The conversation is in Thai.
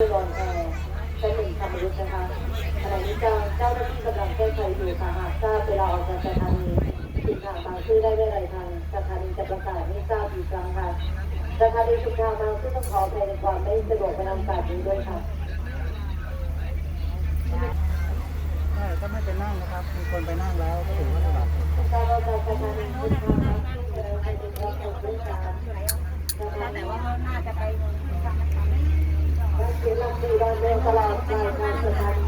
รอนแอร์ชั้นหนึ่งธรรมยุทธ์นะคะขณะนี้เจ้าเจ้าหน้าที่กำลังแก้ไขอยู่ค่ะหากทราบเวลาออกจากสถานีสินค้าบางชื่อได้ไม่ไรทางสถานีจะประกาศให้ทราบอีกครั้งค่ะสถานีสินค้าบางชื่อต้องขออภัยในความไม่สะดวกในนำการนี้ด้วยค่ะใช่ถ้าไม่ไปนั่งนะครับ มีคนไปนั่งแล้วก็ถือว่าระดับทราบว่าการสถานีสินค้าบางชื่อจะได้ให้เป็นรับผลด้วยค่ะสถานีแต่ว่าเขาน่าจะไปและเสี ยหลักสี่ดอนเมืองตลอดปลายทางสถานี